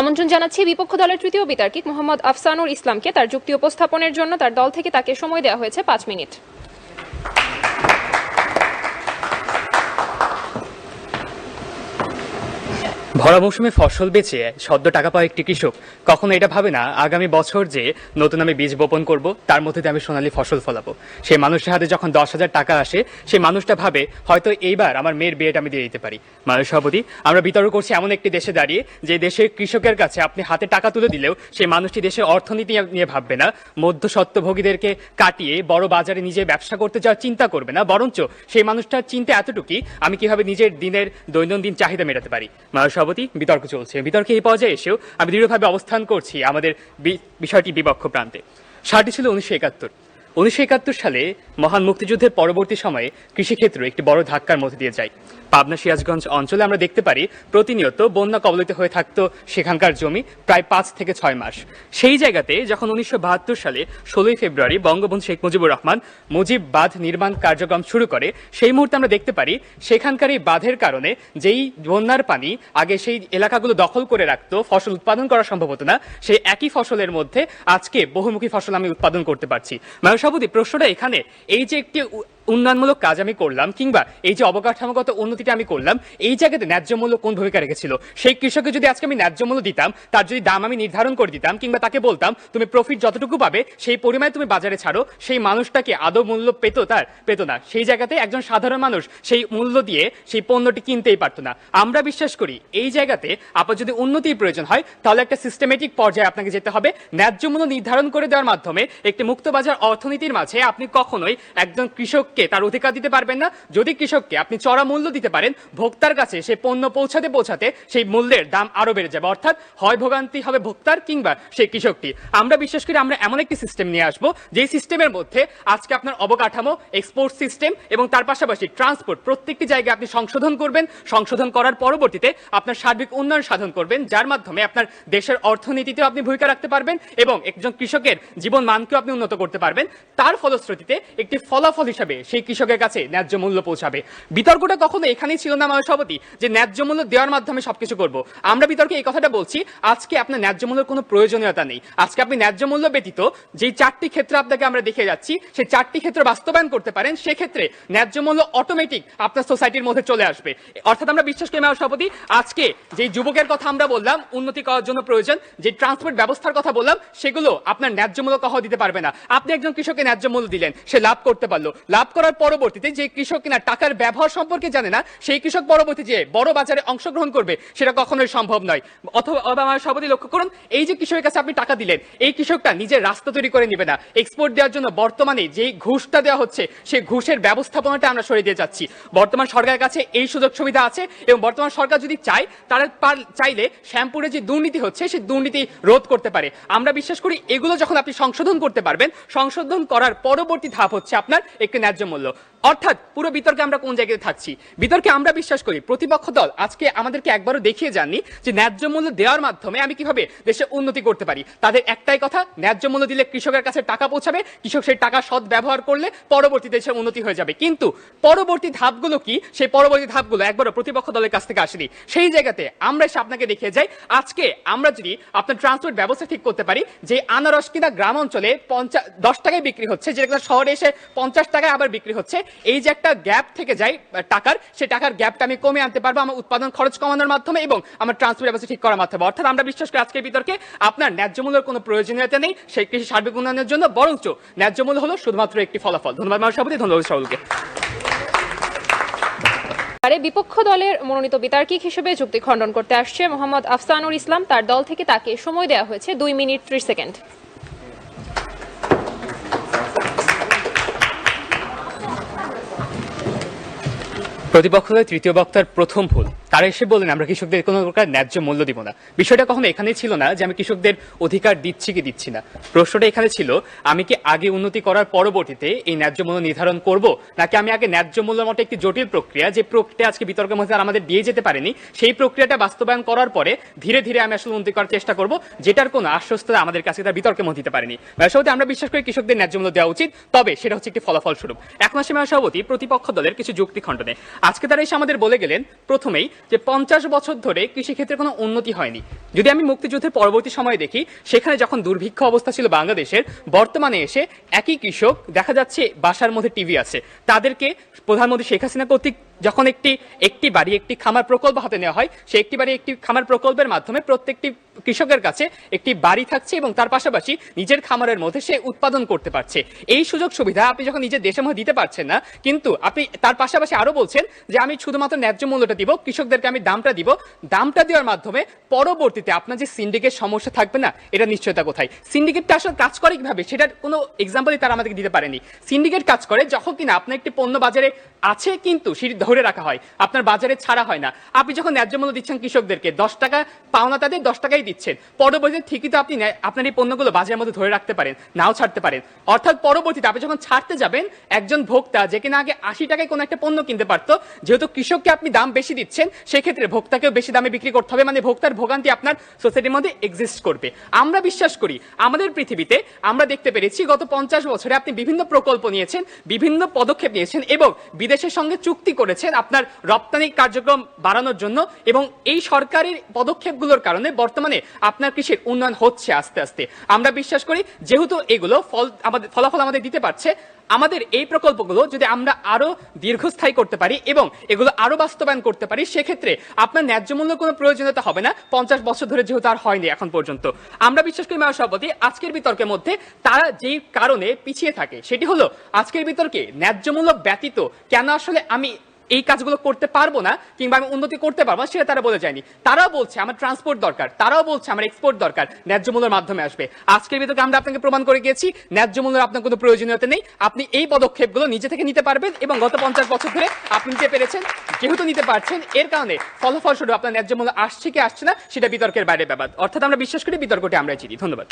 আমন্ত্রণ জানাচ্ছি বিপক্ষ দলের তৃতীয় বিতার্কিক মোহাম্মদ আফসানুর ইসলামকে। তার যুক্তি উপস্থাপনের জন্য তার দল থেকে তাকে সময় দেওয়া হয়েছে পাঁচ মিনিট। ভরা মৌসুমে ফসল বেচে সদ্য টাকা পাওয়া একটি কৃষক। কখনো এটা ভাবে না, আগামী বছর যে নতুন আমি বীজ বপন করব, তার মধ্যে আমি সোনালী ফসল ফলাবো। সেই মানুষের হাতে যখন দশ হাজার টাকা আসে, সেই মানুষটা ভাবে, হয়তো এইবার আমার মেয়ের বিয়েটা আমি দিয়ে দিতে পারি। মানুষ সভাপতি আমরা বিতর্ক করছি এমন একটি দেশে দাঁড়িয়ে, যে দেশের কৃষকের কাছে আপনি হাতে টাকা তুলে দিলেও সেই মানুষটি দেশের অর্থনীতি নিয়ে ভাববে না। মধ্য সত্ত্বভোগীদেরকে কাটিয়ে বড় বাজারে নিজে ব্যবসা করতে যাওয়ার চিন্তা করবে না, বরঞ্চ সেই মানুষটার চিন্তা এতটুকুই, আমি কীভাবে নিজের দিনের দৈনন্দিন চাহিদা মেটাতে পারি। মানুষ সভাপতি, বিতর্ক চলছে। বিতর্কে এই পর্যায়ে এসেও আমি দৃঢ়ভাবে অবস্থান করছি আমাদের বিষয়টি বিপক্ষ প্রান্তে। সারটি ছিল উনিশশো একাত্তর। উনিশশো একাত্তর সালে মহান মুক্তিযুদ্ধের পরবর্তী সময়ে কৃষিক্ষেত্র একটি বড় ধাক্কার মধ্যে দিয়ে যায়। পাবনা সিরাজগঞ্জ অঞ্চলে আমরা দেখতে পারি, প্রতিনিয়ত বন্যা কবলিত হয়ে থাকতো সেখানকার জমি প্রায় পাঁচ থেকে ছয় মাস। সেই জায়গাতে যখন উনিশশো বাহাত্তর সালে ষোলোই ফেব্রুয়ারি বঙ্গবন্ধু শেখ মুজিবুর রহমান মুজিব বাঁধ নির্মাণ কার্যক্রম শুরু করে, সেই মুহূর্তে আমরা দেখতে পারি সেখানকার এই বাঁধের কারণে যেই বন্যার পানি আগে সেই এলাকাগুলো দখল করে রাখতো, ফসল উৎপাদন করা সম্ভব হতো না, সেই একই ফসলের মধ্যে আজকে বহুমুখী ফসল আমি উৎপাদন করতে পারছি। মানসভাপতি প্রশ্নটা এখানে। এই যে একটি উন্নয়নমূলক কাজ আমি করলাম, কিংবা এই যে অবকাঠামোগত উন্নতিটা আমি করলাম, এই জায়গাতে ন্যায্য মূল্য কোন ভূমিকা রেখেছিল? সেই কৃষককে যদি আজকে আমি ন্যায্য মূল্য দিতাম, তার যদি দাম আমি নির্ধারণ করে দিতাম, কিংবা তাকে বলতাম, তুমি প্রফিট যতটুকু পাবে, সেই পরিমাণে তুমি বাজারে ছাড়ো, সেই মানুষটাকে আদৌ মূল্য পেত তার? পেত না। সেই জায়গাতে একজন সাধারণ মানুষ সেই মূল্য দিয়ে সেই পণ্যটি কিনতেই পারতো না। আমরা বিশ্বাস করি, এই জায়গাতে আপনার যদি উন্নতির প্রয়োজন হয়, তাহলে একটা সিস্টেমেটিক পর্যায়ে আপনাকে যেতে হবে। ন্যায্য মূল্য নির্ধারণ করে দেওয়ার মাধ্যমে একটি মুক্তবাজার অর্থনীতির মাঝে আপনি কখনোই একজন কৃষককে তার অধিকার দিতে পারবেন না? যদি কৃষককে আপনি চড়া মূল্য দিতে পারেন, ভোক্তার কাছে সেই পণ্য পৌঁছাতে পৌঁছাতে সেই মূল্যের দাম আরও বেড়ে যাবে। অর্থাৎ হয় ভোগান্তি হবে ভোক্তার কিংবা সেই কৃষকটি। আমরা বিশ্বাস করি আমরা এমন একটি সিস্টেম নিয়ে আসব, যেই সিস্টেমের মধ্যে আজকে আপনার অবকাঠামো এক্সপোর্ট সিস্টেম এবং তার পাশাপাশি ট্রান্সপোর্ট প্রত্যেকটি জায়গায় আপনি সংশোধন করবেন। সংশোধন করার পরবর্তীতে আপনার সার্বিক উন্নয়ন সাধন করবেন, যার মাধ্যমে আপনার দেশের অর্থনীতিতেও আপনি ভূমিকা রাখতে পারবেন এবং একজন কৃষকের জীবন মানকেও আপনি উন্নত করতে পারবেন। তার ফলশ্রুতিতে একটি ফলাফল হিসাবে সেই কৃষকের কাছে ন্যায্য মূল্য পৌঁছাবে। বিতর্কটা কখনো এখানেই ছিল না আমার সভাপতি, যে ন্যায্য মূল্য দেওয়ার মাধ্যমে সবকিছু করব। আমরা বিতর্কে এই কথাটা বলছি, আজকে আপনার ন্যায্য মূল্যের কোনো প্রয়োজনীয়তা নেই। আজকে আপনি ন্যায্য মূল্য ব্যতীত যেই চারটি ক্ষেত্র আপনাকে আমরা দেখে যাচ্ছি, সেই চারটি ক্ষেত্র বাস্তবায়ন করতে পারেন, সেক্ষেত্রে ন্যায্য মূল্য অটোমেটিক আপনার সোসাইটির মধ্যে চলে আসবে। অর্থাৎ আমরা বিশ্বাস করি আমার সভাপতি, আজকে যে যুবকের কথা আমরা বললাম, উন্নতি করার জন্য প্রয়োজন যে ট্রান্সপোর্ট ব্যবস্থার কথা বললাম, সেগুলো আপনার ন্যায্য মূল্য কহ দিতে পারবে না। আপনি একজন কৃষককে ন্যায্য মূল্য দিলেন, সে লাভ করতে পারল। লাভ করার পরবর্তীতে যে কৃষক কিনা টাকার ব্যবহার সম্পর্কে জানে না, সেই কৃষক পরবর্তী যে বড় বাজারে অংশগ্রহণ করবে, সেটা কখনোই সম্ভব নয়। অথবা সভাপতি লক্ষ্য করুন, এই যে কৃষকের কাছে আপনি টাকা দিলেন, এই কৃষকটা নিজের রাস্তা তৈরি করে নেবে না। এক্সপোর্ট দেওয়ার জন্য বর্তমানে যে ঘুষটা দেওয়া হচ্ছে সেই ঘুষের ব্যবস্থাপনাটা আমরা সরিয়ে দিয়ে যাচ্ছি। বর্তমান সরকারের কাছে এই সুযোগ সুবিধা আছে এবং বর্তমান সরকার যদি চায়, তারা চাইলে শ্যামপুরে যে দুর্নীতি হচ্ছে সেই দুর্নীতি রোধ করতে পারে। আমরা বিশ্বাস করি, এগুলো যখন আপনি সংশোধন করতে পারবেন, সংশোধন করার পরবর্তী ধাপ হচ্ছে আপনার একটি ন্যায্য মূল্য অর্থাৎ পুরো বিতর্কে আমরা কোন জায়গায় থাকছি? বিতর্কে আমরা বিশ্বাস করি, প্রতিপক্ষ দল আজকে আমাদেরকে একবারও দেখিয়ে যাননি যে ন্যায্য মূল্য দেওয়ার মাধ্যমে আমি কীভাবে দেশে উন্নতি করতে পারি। তাদের একটাই কথা, ন্যায্য মূল্য দিলে কৃষকের কাছে টাকা পৌঁছাবে, কৃষক সেই টাকা সৎ ব্যবহার করলে পরবর্তী দেশের উন্নতি হয়ে যাবে। কিন্তু পরবর্তী ধাপগুলো কি? সেই পরবর্তী ধাপগুলো একবারও প্রতিপক্ষ দলের কাছ থেকে আসেনি। সেই জায়গাতে আমরা এসে আপনাকে দেখিয়ে যাই। আজকে আমরা যদি আপনার ট্রান্সপোর্ট ব্যবস্থা ঠিক করতে পারি, যে আনারস কিনা গ্রাম অঞ্চলে পঞ্চাশ দশ টাকায় বিক্রি হচ্ছে, যেটা শহরে এসে পঞ্চাশ টাকায় আবার বিক্রি হচ্ছে এই যে একটা গ্যাপ থেকে যায় টাকার, সেই টাকার গ্যাপটা আমি কমে আনতে পারব আমার উৎপাদন খরচ কমানোর মাধ্যমে এবং আমার ট্রান্সপোর্ট ব্যবস্থা ঠিক করার মাধ্যমে। অর্থাৎ আমরা বিশ্বাস করি আজকের বিতর্কে আপনার ন্যায্য মূল্যের কোনো প্রয়োজনীয়তা নেই, সেই কৃষি সার্বিক উন্নয়নের জন্য, বরঞ্চ ন্যায্য মূল্য হলো শুধুমাত্র একটি ফলাফল। ধন্যবাদ মানুষ সভাপতি, ধন্যবাদ সকলকে আরে, বিপক্ষ দলের মনোনীত বিতার্কিক হিসেবে যুক্তি খণ্ডন করতে আসছে মোহাম্মদ আফসানুর ইসলাম। তার দল থেকে তাকে সময় দেওয়া হয়েছে দুই মিনিট ত্রিশ সেকেন্ড। প্রতিপক্ষ দলের তৃতীয় বক্তার প্রথম ভুল। তারা এসে বললেন, আমরা কৃষকদের কোনো প্রকার ন্যায্য মূল্য দিব না। বিষয়টা কখনো এখানে ছিল না যে আমি কৃষকদের অধিকার দিচ্ছি কি দিচ্ছি না। প্রশ্নটা এখানে ছিল, আমি কি আগে উন্নতি করার পরবর্তীতে এই ন্যায্য মূল্য নির্ধারণ করব, নাকি আমি আগে ন্যায্য মূল্যের মতো একটি জটিল প্রক্রিয়া, যে প্রক্রিয়া আজকে বিতর্কের মধ্যে আমাদের দিয়ে যেতে পারেনি, সেই প্রক্রিয়াটা বাস্তবায়ন করার পরে ধীরে ধীরে আমি আসলে উন্নতি করার চেষ্টা করব, যেটার কোনো আশ্বস্ততা আমাদের কাছে তার বিতর্কের মধ্যে দিতে পারেনি। সভাপতি আমরা বিশ্বাস করি কৃষকদের ন্যায্য মূল্য দেওয়া উচিত, তবে সেটা হচ্ছে একটি ফলাফল স্বরূপ। এখন আসে মেয়র সভাপতি প্রতিপক্ষ দলের কিছু যুক্তি খণ্ডনে। আজকে তারা এসে আমাদের বলে গেলেন, প্রথমেই যে পঞ্চাশ বছর ধরে কৃষিক্ষেত্রে কোনো উন্নতি হয়নি। যদি আমি মুক্তিযুদ্ধের পরবর্তী সময়ে দেখি, সেখানে যখন দুর্ভিক্ষ অবস্থা ছিল বাংলাদেশের, বর্তমানে এসে একই কৃষক, দেখা যাচ্ছে বাসার মধ্যে টিভি আছে। তাদেরকে প্রধানমন্ত্রী শেখ হাসিনা কর্তৃক যখন একটি একটি বাড়ি, একটি খামার প্রকল্প হাতে নেওয়া হয় সেই একটি বাড়ি, একটি খামার প্রকল্পের মাধ্যমে প্রত্যেকটি কৃষকের কাছে একটি বাড়ি থাকছে এবং তার পাশাপাশি নিজের খামারের মধ্যে সে উৎপাদন করতে পারছে। এই সুযোগ সুবিধা আপনি যখন নিজের দেশের মধ্যে দিতে পারছেন না, কিন্তু আপনি তার পাশাপাশি আরও বলছেন যে, আমি শুধুমাত্র ন্যায্য মূল্যটা দিব, কৃষকদেরকে আমি দামটা দিব। দামটা দেওয়ার মাধ্যমে পরবর্তীতে আপনার যে সিন্ডিকেট সমস্যা থাকবে না, এটা নিশ্চয়তা কোথায়? সিন্ডিকেটটা আসলে কাজ করে কীভাবে? সেটার কোনো এক্সাম্পলই তারা আমাদেরকে দিতে পারেনি। সিন্ডিকেট কাজ করে যখন কিনা আপনার একটি পণ্য বাজারে আছে কিন্তু সেটি ধরে রাখা হয়। আপনার বাজারে ছাড়া হয় না। আপনি যখন ন্যায্য মূল্য দিচ্ছেন কৃষকদেরকে, দশ টাকা পাওনা তাদের দশ টাকাই দিচ্ছেন। পরবর্তীতে ঠিকই তো আপনি আপনার এই পণ্যগুলো বাজারের মধ্যে ধরে রাখতে পারেন, নাও ছাড়তে পারেন। অর্থাৎ পরবর্তীতে আপনি যখন ছাড়তে যাবেন, একজন ভোক্তা যে কিনা আগে আশি টাকায় কোনো একটা পণ্য কিনতে পারতো, যেহেতু কৃষককে আপনি দাম বেশি দিচ্ছেন, সেক্ষেত্রে ভোক্তাকেও বেশি দামে বিক্রি করতে হবে। মানে ভোক্তার ভোগান্তি আপনার সোসাইটির মধ্যে এক্সিস্ট করবে। আমরা বিশ্বাস করি, আমাদের পৃথিবীতে আমরা দেখতে পেরেছি, গত পঞ্চাশ বছরে আপনি বিভিন্ন প্রকল্প নিয়েছেন, বিভিন্ন পদক্ষেপ নিয়েছেন এবং বিদেশের সঙ্গে চুক্তি করেছেন। আপনার রপ্তানি কার্যক্রম বাড়ানোর জন্য এবং এই সরকারের পদক্ষেপগুলোর কারণে বর্তমানে আপনার কৃষির উন্নয়ন হচ্ছে আস্তে আস্তে। আমরা বিশ্বাস করি, যেহেতু এগুলো ফল আমাদের, ফলাফল আমাদের দিতে পারছে, আমাদের এই প্রকল্পগুলো যদি আমরা আরও দীর্ঘস্থায়ী করতে পারি এবং এগুলো আরও বাস্তবায়ন করতে পারি, সেক্ষেত্রে আপনার ন্যায্য মূল্য কোনো প্রয়োজনীয়তা হবে না। পঞ্চাশ বছর ধরে যেহেতু আর হয়নি এখন পর্যন্ত। আমরা বিশ্বাস করি মেয়র সভাপতি, আজকের বিতর্কের মধ্যে তারা যেই কারণে পিছিয়ে থাকে, সেটি হলো আজকের বিতর্কে ন্যায্য মূল্য ব্যতীত কেন আসলে আমি এই কাজগুলো করতে পারব না কিংবা আমি উন্নতি করতে পারব না, সেটা তারা বলে যায়নি। তারাও বলছে আমার ট্রান্সপোর্ট দরকার, তারাও বলছে আমার এক্সপোর্ট দরকার, ন্যায্য মূল্যের মাধ্যমে আসবে। আজকের ভিতরে আমরা আপনাকে প্রমাণ করে গিয়েছি, ন্যায্য মূল্যের আপনার কোনো প্রয়োজনীয়তা নেই। আপনি এই পদক্ষেপগুলো নিজে থেকে নিতে পারবেন এবং গত পঞ্চাশ বছর ধরে আপনি নিতে পেরেছেন, যেহেতু নিতে পারছেন, এর কারণে ফলাফল স্বরূপ আপনার ন্যায্য মূল্য আসছে কি আসছে না, সেটা বিতর্কের বাইরে ব্যাপার। অর্থাৎ আমরা বিশ্বাস করি বিতর্কটি আমরা জিতি। ধন্যবাদ।